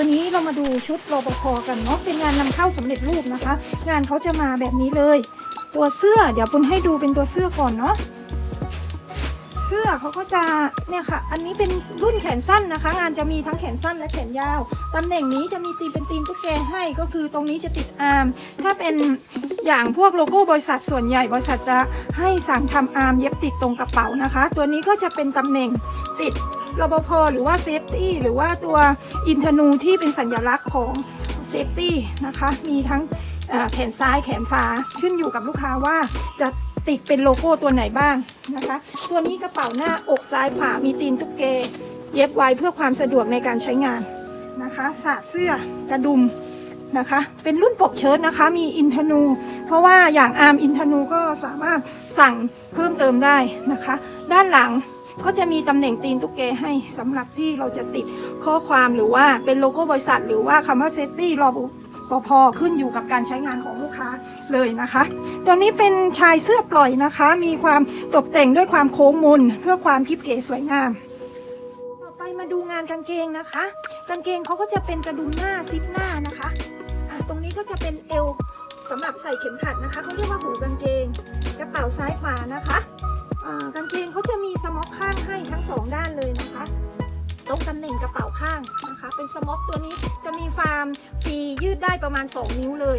ตัวนี้เรามาดูชุดรปภกันเนาะเป็นงานนำเข้าสำเร็จรูปนะคะ งานเขาจะมาแบบนี้เลย ตัวเสื้อเดี๋ยวปุณให้ดูเป็นตัวเสื้อก่อนเนาะเสื้อเขาก็จะเนี่ยค่ะ อันนี้เป็นรุ่นแขนสั้นนะคะ งานจะมีทั้งแขนสั้นและแขนยาวตำแหน่งนี้จะมีตีนเป็นตีนตุ๊กแกให้ก็คือตรงนี้จะติดอาร์มถ้าเป็นอย่างพวกโลโก้บริษัทส่วนใหญ่บริษัทจะให้สั่งทำอาร์มเย็บติดตรงกระเป๋านะคะ ตัวนี้ก็จะเป็นตำแหน่งติด รปภหรือว่าเซฟตี้หรือว่าตัวอินทนูที่เป็นสัญลักษณ์ของเซฟตี้นะคะ มีทั้งแขนซ้ายแขนฟ้าขึ้นอยู่กับลูกค้าว่าจะติดเป็นโลโก้ตัวไหนบ้างนะคะ ตัวนี้กระเป๋าหน้าอกซ้ายขวามีตีนตุ๊กเก เย็บไว้เพื่อความสะดวกในการใช้งานนะคะสาดเสื้อกระดุมนะคะ เป็นรุ่นปกเชิ้ตนะคะ มีอินทนู เพราะว่าอย่างอาร์มอินทนูก็สามารถสั่งเพิ่มเติมได้นะคะ ด้านหลัง ก็จะมีตำแหน่งตีนตุ๊กแกให้สำหรับที่เราจะติดข้อความหรือว่าเป็นโลโก้บริษัท หรือว่าคำว่าเซฟตี้รอปภขึ้นอยู่กับการใช้งานของลูกค้าเลยนะคะ ตัวนี้เป็นชายเสื้อปล่อยนะคะ มีความตกแต่งด้วยความโค้งมนเพื่อความกิ๊บเก๋สวยงาม ต่อไปมาดูงานกางเกงนะคะ กางเกงเขาก็จะเป็นกระดุมหน้าซิปหน้านะคะะตรงนี้ก็จะเป็นเอวสำหรับใส่เข็มขัดนะคะเขาเรียกว่าหูกางเกง กระเป๋าซ้ายขวานะคะกางเกงเขาจะ ข้างนะคะ เป็นสม็อกตัวนี้จะมีฟาร์มฟรียืดได้ประมาณ 2 นิ้วเลย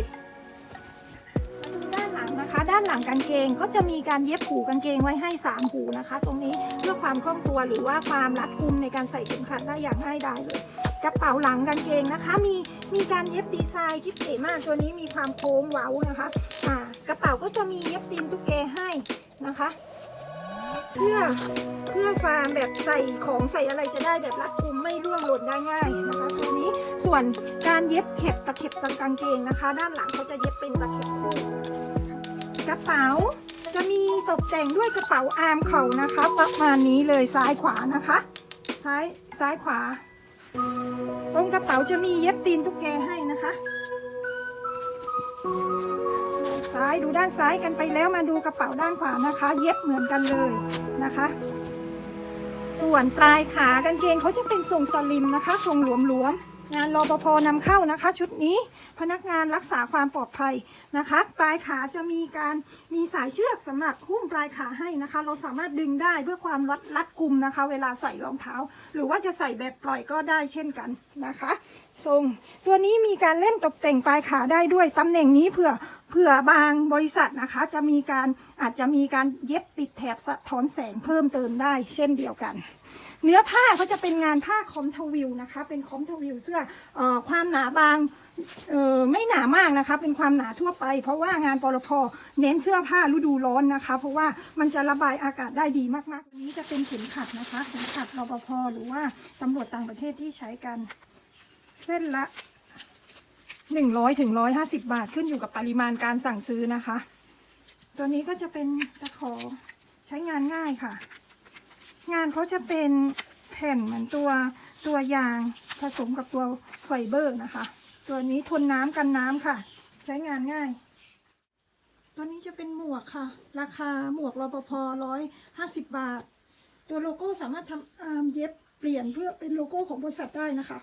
มาดูด้านหลังนะคะ ด้านหลังกางเกงก็จะมีการเย็บหูกางเกงไว้ให้ 3 หูนะคะ ตรงนี้เพื่อความคล่องตัวหรือว่าความรัดกุมในการใส่เข็มขัดได้อย่างง่ายดายเลยกระเป๋าหลังกางเกงนะคะ มีมีการเย็บดีไซน์คิดเก๋มากตัวนี้มีความโค้งเว้านะคะอ่ากระเป๋าก็จะมีเย็บตีนตุ๊กแกให้นะคะ เพื่อ เพื่อฟาร์มแบบใส่ของใส่อะไรจะได้แบบรัดกุมไม่ร่วงหล่นได้ง่ายนะคะตัวนี้ส่วนการเย็บเข็บตะเข็บตะกางเกงนะคะ ด้านหลังเขาจะเย็บเป็นตะเข็บคู่กระเป๋าจะมีตกแต่งด้วยกระเป๋าอาร์มเข่านะคะ ประมาณนี้เลยซ้ายขวานะคะ ซ้ายซ้ายขวา ตรงกระเป๋าจะมีเย็บตีนตุ๊กแกให้นะคะซ้ายดูด้านซ้ายกันไปแล้วมาดูกระเป๋าด้านขวานะคะ เย็บเหมือนกันเลยนะคะ ส่วนปลายขากางเกงเขาจะเป็นทรงสลิมนะคะทรงหลวมๆงานรปภนำเข้านะคะ ชุดนี้พนักงานรักษาความปลอดภัยนะคะ ปลายขาจะมีการมีสายเชือกสำหรับหุ้มปลายขาให้นะคะ เราสามารถดึงได้เพื่อความรัดรัดกุมนะคะ เวลาใส่รองเท้า หรือว่าจะใส่แบบปล่อยก็ได้เช่นกันนะคะ ทรงตัวนี้มีการเล่นตกแต่งปลายขาได้ด้วยตำแหน่งนี้เผื่อ เผื่อบางบริษัทนะคะจะมีการอาจจะมีการเย็บติดแถบสะท้อนแสงเพิ่มเติมได้ เช่นเดียวกัน เนื้อผ้าก็จะเป็นงานผ้าคอมทวิลนะคะ เป็นคอมทวิลเสื้อเออความหนาบางเออไม่หนามากนะคะ เป็นความหนาทั่วไป เพราะว่างานปลพเน้นเสื้อผ้าฤดูร้อนนะคะ เพราะว่ามันจะระบายอากาศได้ดีมากๆอันนี้จะเป็นเข็มขัดนะคะเข็มขัดรปภหรือว่าตำรวจต่างประเทศที่ใช้กัน เส้นละ หนึ่งร้อยถึงร้อยห้าสิบบาทขึ้นอยู่กับปริมาณการสั่งซื้อนะคะ ตัวนี้ก็จะเป็นตะขอใช้งานง่ายค่ะ งานเขาจะเป็นแผ่นเหมือนตัวตัวยางผสมกับตัวไฟเบอร์นะคะ ตัวนี้ทนน้ำกันน้ำค่ะ ใช้งานง่าย ตัวนี้จะเป็นหมวกค่ะ ราคาหมวกรปภร้อยห้าสิบบาท ตัวโลโก้สามารถทำอาร์มเย็บเปลี่ยนเพื่อเป็นโลโก้ของบริษัทได้นะคะ